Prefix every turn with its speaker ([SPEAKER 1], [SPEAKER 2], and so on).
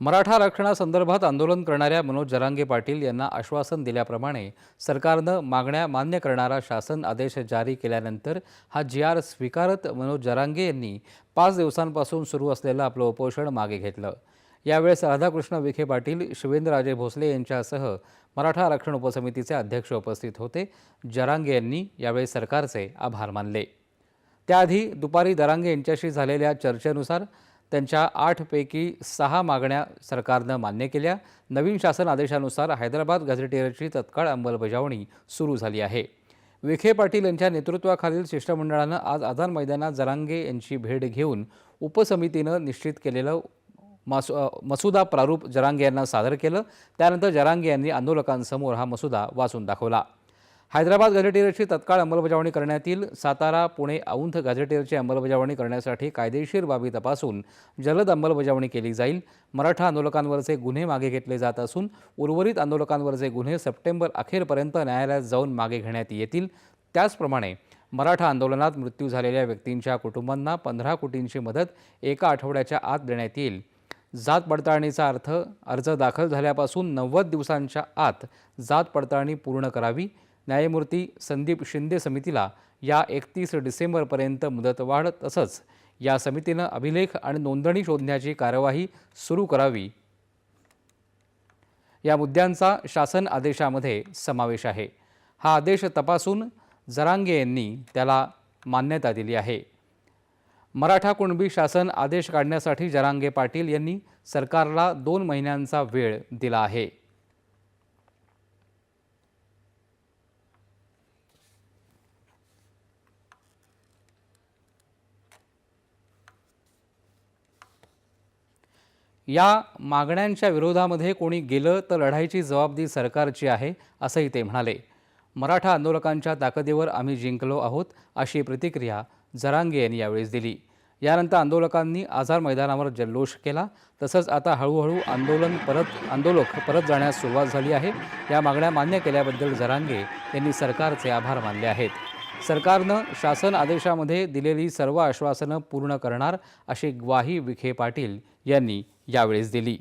[SPEAKER 1] मराठा आरक्षणासंदर्भात आंदोलन करणाऱ्या मनोज जरांगे पाटील यांना आश्वासन दिल्याप्रमाणे सरकारनं मागण्या मान्य करणारा शासन आदेश जारी केल्यानंतर हा जी आर स्वीकारत मनोज जरांगे यांनी पाच दिवसांपासून सुरू असलेलं आपलं उपोषण मागे घेतलं. यावेळेस राधाकृष्ण विखे पाटील शिवेंद्रराजे भोसले यांच्यासह मराठा आरक्षण उपसमितीचे अध्यक्ष उपस्थित होते. जरांगे यांनी यावेळी सरकारचे आभार मानले. त्याआधी दुपारी दरांगे यांच्याशी झालेल्या चर्चेनुसार त्यांच्या आठपैकी सहा मागण्या सरकारनं मान्य केल्या. नवीन शासन आदेशानुसार हैदराबाद गॅझेटियरची तत्काळ अंमलबजावणी सुरू झाली आहे. विखे पाटील यांच्या नेतृत्वाखालील शिष्टमंडळानं आज आझाद मैदानात जरांगे यांची भेट घेऊन उपसमितीनं निश्चित केलेलं मासु मसुदा प्रारूप जरांगे यांना सादर केलं. त्यानंतर जरांगे यांनी आंदोलकांसमोर हा मसुदा वाचून दाखवला. हैदराबाद गॅझेटियरची तत्काळ अंमलबजावणी करण्यात येईल सातारा पुणे औंध गॅझेटेअरची अंमलबजावणी करण्यासाठी कायदेशीर बाबी तपासून जलद अंमलबजावणी केली जाईल. मराठा आंदोलकांवरचे गुन्हे मागे घेतले जात असून उर्वरित आंदोलकांवरचे गुन्हे सप्टेंबर अखेरपर्यंत न्यायालयात जाऊन मागे घेण्यात येतील. त्याचप्रमाणे मराठा आंदोलनात मृत्यू झालेल्या व्यक्तींच्या कुटुंबांना पंधरा कोटींची मदत एका आठवड्याच्या आत देण्यात येईल. जात पडताळणीचा अर्थ अर्ज दाखल झाल्यापासून नव्वद दिवसांच्या आत जात पडताळणी पूर्ण करावी. न्यायमूर्ती संदीप शिंदे समितीला या एकतीस डिसेंबरपर्यंत मुदतवाढ तसंच या समितीनं अभिलेख आणि नोंदणी शोधण्याची कार्यवाही सुरू करावी. या मुद्द्यांचा शासन आदेशामध्ये समावेश आहे. हा आदेश तपासून जरांगे यांनी त्याला मान्यता दिली आहे. मराठा कुणबी शासन आदेश काढण्यासाठी जरांगे पाटील यांनी सरकारला दोन महिन्यांचा वेळ दिला आहे. या मागण्यांच्या विरोधामध्ये कोणी गेलं तर लढाईची जबाबदारी सरकारची आहे असंही ते म्हणाले. मराठा आंदोलकांच्या ताकदीवर आम्ही जिंकलो आहोत अशी प्रतिक्रिया जरांगे यांनी यावेळेस दिली. यानंतर आंदोलकांनी आझार मैदानावर जल्लोष केला. तसंच आता हळूहळू आंदोलन परत आंदोलक परत जाण्यास सुरुवात झाली आहे. या मागण्या मान्य केल्याबद्दल जरांगे यांनी सरकारचे आभार मानले आहेत. सरकारनं शासन आदेशामध्ये दिलेली सर्व आश्वासनं पूर्ण करणार अशी ग्वाही विखे पाटील यांनी यावेळेस दिली.